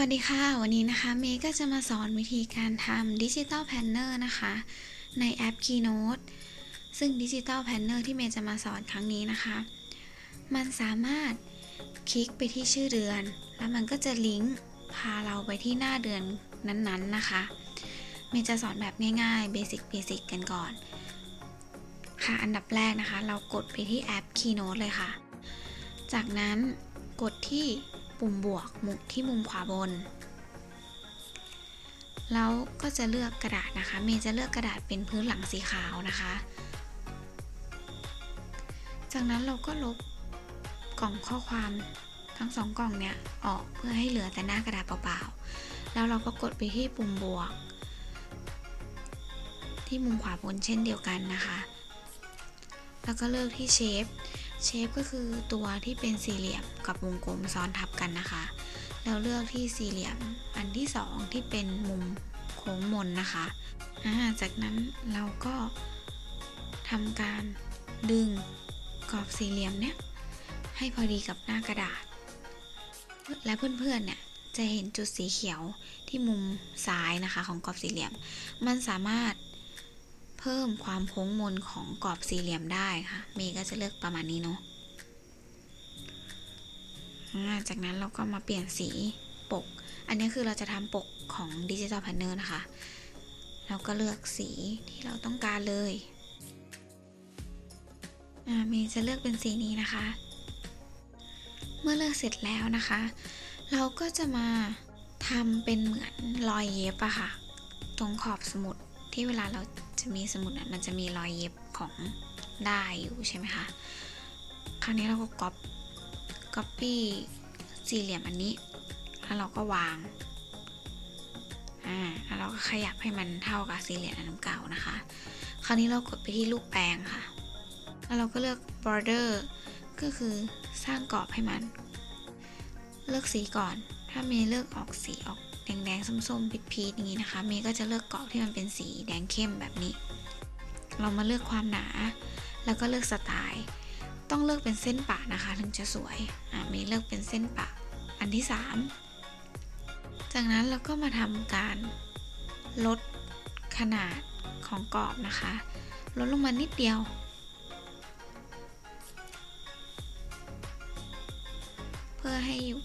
วัสดีค่ะ วันนี้นะคะเมย์ก็จะมาสอนวิธีการทำดิจิตอลแพนเนอร์นะคะ ในแอป Keynote ซึ่งดิจิตอลแพนเนอร์ที่เมย์จะมาสอนครั้งนี้นะคะ มันสามารถคลิกไปที่ชื่อเดือน แล้วมันก็จะลิงก์พาเราไปที่หน้าเดือนนั้นๆนะคะ เมย์จะสอนแบบง่ายๆเบสิกเบสิกกันก่อน ค่ะอันดับแรกนะคะ เรากดไปที่แอป Keynote เลยค่ะ จากนั้นกดที่ ปุ่มบวกมุมที่มุมขวาบน แล้วก็จะเลือกกระดาษนะคะ เมย์จะเลือกกระดาษเป็นพื้นหลังสีขาวนะคะ จากนั้นเราก็ลบกล่องข้อความทั้งสองกล่องเนี่ยออกเพื่อให้เหลือแต่หน้ากระดาษเปล่าๆ แล้วเราก็กดไปที่ปุ่มบวก ที่มุมขวาบนเช่นเดียวกันนะคะ แล้วก็เลือกที่เชฟ เชฟก็คือตัวที่เป็นสี่เหลี่ยมกับวงกลมซ้อนทับ กันนะคะ แล้วเลือกที่สี่เหลี่ยมอันที่สองที่เป็นมุมโค้งมนนะคะาจากนั้นเราก็ทำการดึงกรอบสี่เหลี่ยมเนี่ยให้พอดีกับหน้ากระดาษ และเพื่อนๆเนี่ยจะเห็นจุดสีเขียวที่มุมซ้ายนะคะของกรอบสี่เหลี่ยม มันสามารถเพิ่มความโค้งมนของกรอบสี่เหลี่ยมได้ค่ะ เมย์ก็จะเลือกประมาณนี้เนาะ จากนั้นเราก็มาเปลี่ยนสีปก อันนี้คือเราจะทำปกของดิจิ t a ลแพนเนอร์นะคะ เราก็เลือกสีที่เราต้องการเลยอ่ามย์จะเลือกเป็นสีนี้นะคะ เมื่อเลือกเสร็จแล้วนะคะ เราก็จะมาทำเป็นเหมือนรอยเย็บอะค่ะ ตรงขอบสมุดที่เวลาเราจะมีสมุดอะมันจะมีรอยเย็บของได้ายอยู่ใช่ไหมคะ คราวนี้เราก็ก๊อป ก๊อปปี้สี่เหลี่ยมอันนี้ แล้วเราก็วาง อ่า แล้วเราก็ขยับให้มันเท่ากับสี่เหลี่ยมอันเก่านะคะ คราวนี้เรากดไปที่ลูกแปลงค่ะ แล้วเราก็เลือก border ก็คือสร้างกรอบให้มัน เลือกสีก่อน ถ้าเมย์เลือกออกสีออกแดงๆส้มๆพีดๆอย่างนี้นะคะ เมย์ก็จะเลือกกรอบที่มันเป็นสีแดงเข้มแบบนี้ เรามาเลือกความหนา แล้วก็เลือกสไตล์ ต้องเลือกเป็นเส้นปะนะคะ ถึงจะสวยอะเมย์เลือกเป็นเส้นปะอันที่ 3 จากนั้นเราก็มาทำการลดขนาดของกรอบนะคะ ลดลงมานิดเดียว เพื่อให้อยู่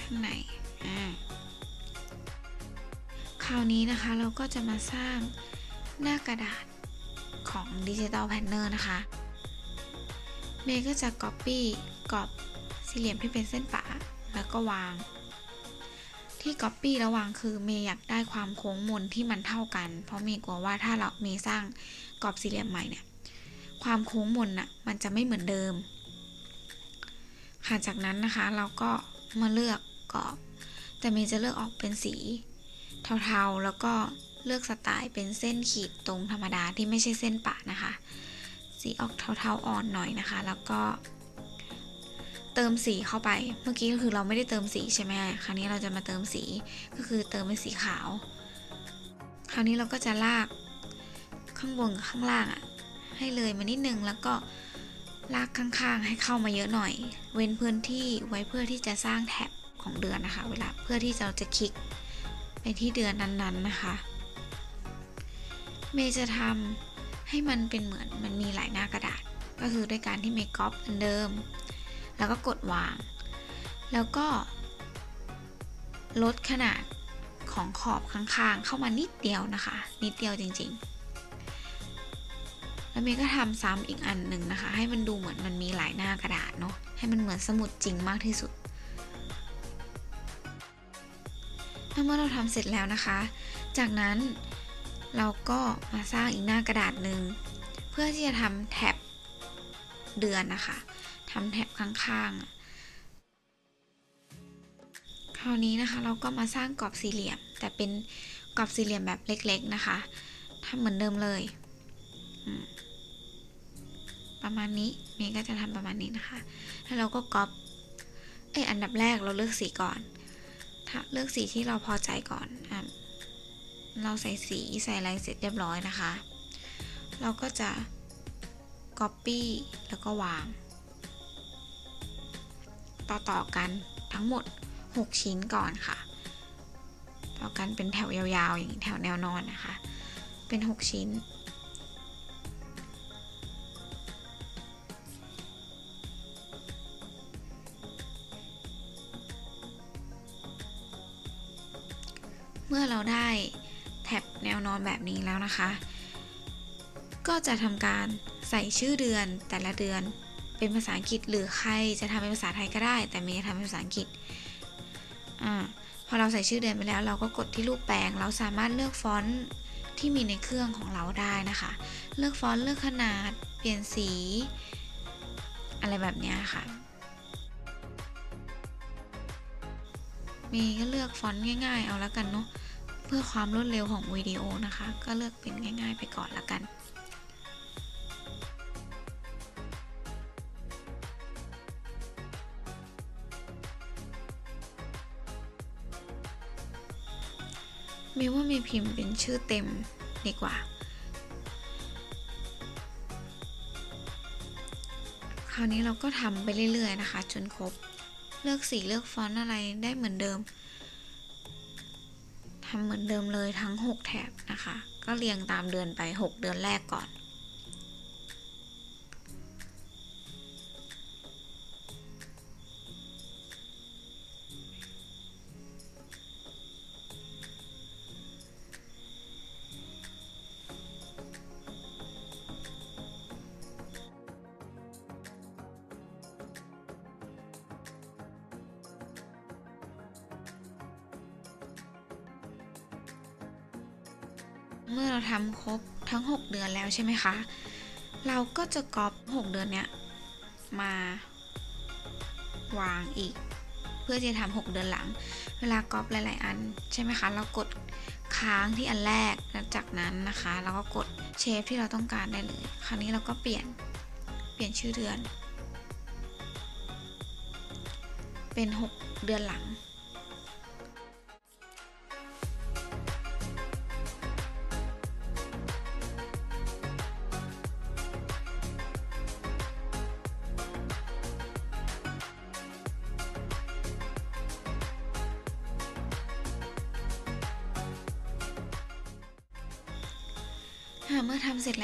ข้างในอ่าคราวนี้นะคะเราก็จะมาสร้างหน้ากระดาษของดิจิ t a ลแพนเนอร์นะคะ เมย์ก็จะ Copy กรอบสี่เหลี่ยมที่เป็นเส้นปะแล้วก็วาง ที่ Copy ระวางคือเมย์อยากได้ความโค้งมนที่มันเท่ากัน เพราะเมย์กลัวว่าถ้าเราเมย์สร้างกรอบสี่เหลี่ยมใหม่เนี่ยความโค้งมนน่ะมันจะไม่เหมือนเดิม ค่ะจากนั้นนะคะเราก็มาเลือกกรอบ แต่เมย์จะเลือกออกเป็นสีเทาๆแล้วก็เลือกสไตล์เป็นเส้นขีดตรงธรรมดาที่ไม่ใช่เส้นปะนะคะ สีออกเทาๆอ่อนหน่อยนะคะ แล้วก็ เติมสีเข้าไป เมื่อกี้ก็คือเราไม่ได้เติมสีใช่ไหมคราวนี้เราจะมาเติมสี ก็คือเติมเป็นสีขาว คราวนี้เราก็จะลากข้างบนกับข้างล่างอะให้เลยมานิดนึงแล้วก็ลากข้างๆ ให้เข้ามาเยอะหน่อย เว้นพื้นที่ไว้เพื่อที่จะสร้างแท็บของเดือนนะคะ เวลาเพื่อที่เราจะคลิกไปที่เดือนนั้นๆนะคะ เมย์จะทำ ให้มันเป็นเหมือนมันมีหลายหน้ากระดาษ ก็คือด้วยการที่เมย์ก๊อปอันเดิม แล้วก็กดวาง แล้วก็ ลดขนาดของขอบข้างๆ เข้ามานิดเดียวนะคะ นิดเดียวจริงๆ แล้วเมย์ก็ทำซ้ำอีกอันหนึ่งนะคะ ให้มันดูเหมือนมันมีหลายหน้ากระดาษเนาะให้มันเหมือนสมุดจริงมากที่สุดเมื่อเราทำเสร็จแล้วนะคะ จากนั้น เราก็มาสร้างอีกหน้ากระดาษหนึ่งเพื่อที่จะทำแท็บเดือนนะคะทำแท็บข้างๆ คราวนี้นะคะเราก็มาสร้างกรอบสี่เหลี่ยม แต่เป็นกรอบสี่เหลี่ยมแบบเล็กๆนะคะทำเหมือนเดิมเลย ประมาณนี้เมย์ก็จะทำประมาณนี้นะคะ แล้วเราก็ก๊อปเอยอันดับแรกเราเลือกสีก่อนเลือกสีที่เราพอใจก่อนอะ เราใส่สีใส่อะไรเสร็จเรียบร้อยนะคะ เราก็จะ Copy แล้วก็วาง ต่อๆกันทั้งหมด 6 ชิ้นก่อนค่ะ ต่อกันเป็นแถวยาวๆ อย่างแถวแนวนอนนะคะ เป็น 6 ชิ้น เมื่อเราได้ แท็บแนวนอนแบบนี้แล้วนะคะ ก็จะทำการใส่ชื่อเดือนแต่ละเดือนเป็นภาษาอังกฤษหรือใครจะทำเป็นภาษาไทยก็ได้ แต่เมย์ทำเป็นภาษาอังกฤษอ่าพอเราใส่ชื่อเดือนไปแล้ว เราก็กดที่รูปแปลง เราสามารถเลือกฟอนต์ที่มีในเครื่องของเราได้นะคะ เลือกฟอนต์เลือกขนาด เปลี่ยนสี อะไรแบบนี้ค่ะ มีก็เลือกฟอนต์ง่าย ๆ เอาแล้วกันเนาะ เพื่อความรวดเร็วของวิดีโอนะคะ ก็เลือกเป็นง่าย ๆ ไปก่อนละกันมีว่ามีพิมพ์เป็นชื่อเต็มดีกว่า คราวนี้เราก็ทำไปเรื่อยๆนะคะ จนครบ เลือกสีเลือกฟอนต์อะไรได้เหมือนเดิมำเหมือนเดิมเลยทั้ง 6 แถบนะคะ ก็เรียงตามเดือนไป 6 เดือนแรกก่อน มื่อเราทำครบทั้ง 6 เดือนแล้วใช่ไหมคะ เราก็จะก๊อป6เดือนเนี้ยมาวางอีก เพื่อจะทำ6เดือนหลัง เวลาก๊อปหลาย ๆ อันใช่ไหมคะ เรากดค้างที่อันแรกแล้วจากนั้นนะคะ เราก็กดเชฟที่เราต้องการได้เลย คราวนี้เราก็เปลี่ยนเปลี่ยนชื่อเดือน เป็น 6 เดือนหลัง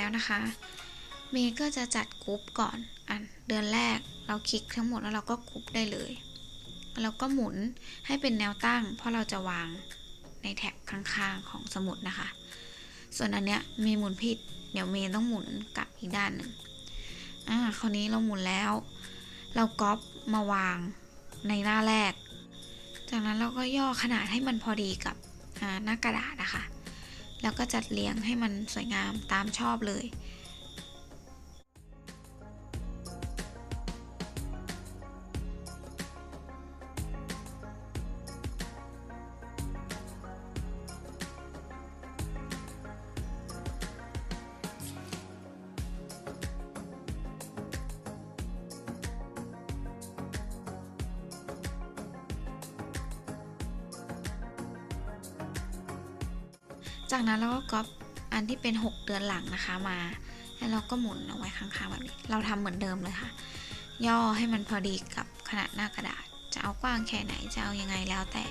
แล้วนะคะ เมย์ก็จะจัดกรุ๊ปก่อนอันเดือนแรกเราคลิกทั้งหมดแล้วเราก็กรุ๊ปได้เลยแล้วก็หมุนให้เป็นแนวตั้ง เพราะเราจะวางในแท็บข้างๆของสมุดนะคะ ส่วนอันเนี้ยเมย์หมุนผิด เดี๋ยวเมย์ต้องหมุนกลับอีกด้านหนึ่งอ่าคราวนี้เราหมุนแล้ว เราก๊อปมาวางในหน้าแรก จากนั้นเราก็ย่อขนาดให้มันพอดีกับหน้ากระดาษนะคะ แล้วก็จัดเรียงให้มันสวยงามตามชอบเลย จากนั้นเราก็ก๊อปอันที่เป็น 6 เดือนหลังนะคะมา แล้วเราก็หมุนเอาไว้ข้างๆแบบนี้ เราทำเหมือนเดิมเลยค่ะ ย่อให้มันพอดีกับขนาดหน้ากระดาษ จะเอากว้างแค่ไหน จะเอายังไงแล้วแต่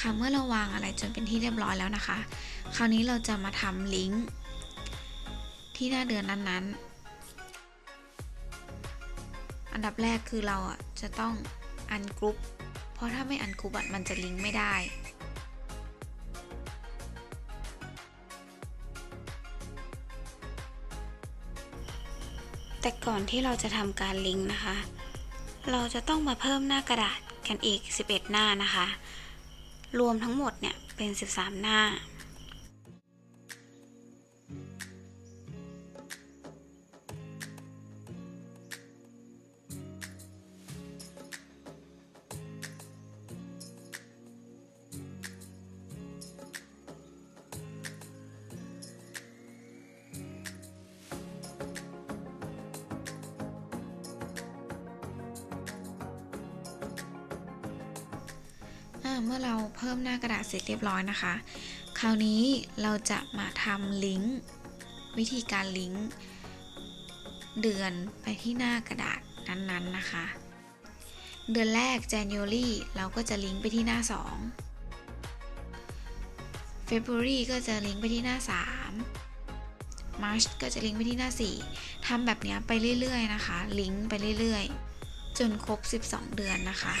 ค่ะเมื่อเราวางอะไรจนเป็นที่เรียบร้อยแล้วนะคะ คราวนี้เราจะมาทำลิงก์ที่หน้าเดือนนั้นๆ อันดับแรกคือเราอะจะต้องอันกรุ๊ป เพราะถ้าไม่อันกรุ๊ปมันจะลิงก์ไม่ได้แต่ก่อนที่เราจะทำการลิงก์นะคะ เราจะต้องมาเพิ่มหน้ากระดาษกันอีก 11 หน้านะคะ รวมทั้งหมดเนี่ยเป็น 13 หน้า เมื่อเราเพิ่มหน้ากระดาษเสร็จเรียบร้อยนะคะ คราวนี้เราจะมาทำลิงก์วิธีการลิงก์เดือนไปที่หน้ากระดาษนั้นๆนะคะ เดือนแรก January เราก็จะลิงก์ไปที่หน้า 2 February ก็จะลิงก์ไปที่หน้า 3 March ก็จะลิงก์ไปที่หน้า 4ทำแบบนี้ไปเรื่อยๆนะคะ ลิงก์ไปเรื่อยๆ จนครบ 12 เดือนนะคะ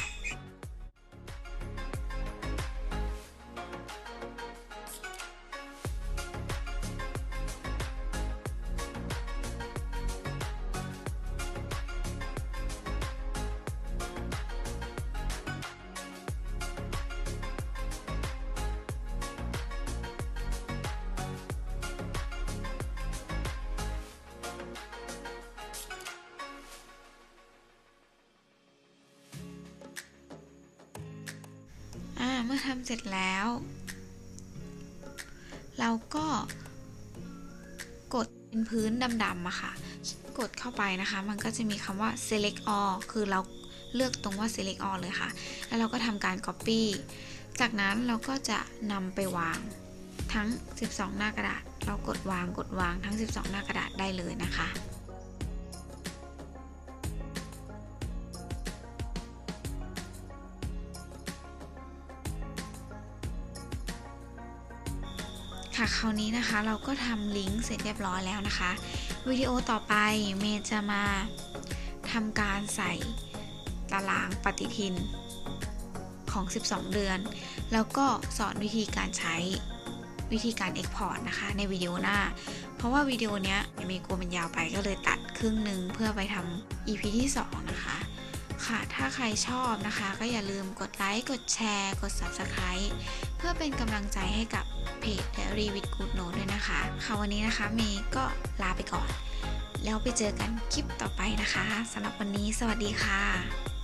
เมื่อทำเสร็จแล้ว เราก็กดเป็นพื้นดำๆอะค่ะ กดเข้าไปนะคะ มันก็จะมีคำว่า select all คือเราเลือกตรงว่า select all เลยค่ะ แล้วเราก็ทำการ copy จากนั้นเราก็จะนำไปวางทั้ง 12 หน้ากระดาษ เรากดวางกดวางทั้ง 12 หน้ากระดาษได้เลยนะคะ คราวนี้นะคะเราก็ทำลิงก์เสร็จเรียบร้อยแล้วนะคะ วิดีโอต่อไปเมย์จะมาทำการใส่ตารางปฏิทินของ 12 เดือน แล้วก็สอนวิธีการใช้วิธีการ Export นะคะ ในวิดีโอหน้า เพราะว่าวิดีโอเนี้ยเมย์กลัวมันยาวไปก็เลยตัดครึ่งหนึ่งเพื่อไปทำ EP ที่ 2 นะคะ ค่ะ ถ้าใครชอบนะคะ ก็อย่าลืมกดไลค์ กดแชร์ กด Subscribe เพื่อเป็นกำลังใจให้กับเพจและรีวิวกูดโนด้วยนะคะ ค่ะวันนี้นะคะเมย์ก็ลาไปก่อน แล้วไปเจอกันคลิปต่อไปนะคะสำหรับวันนี้สวัสดีค่ะ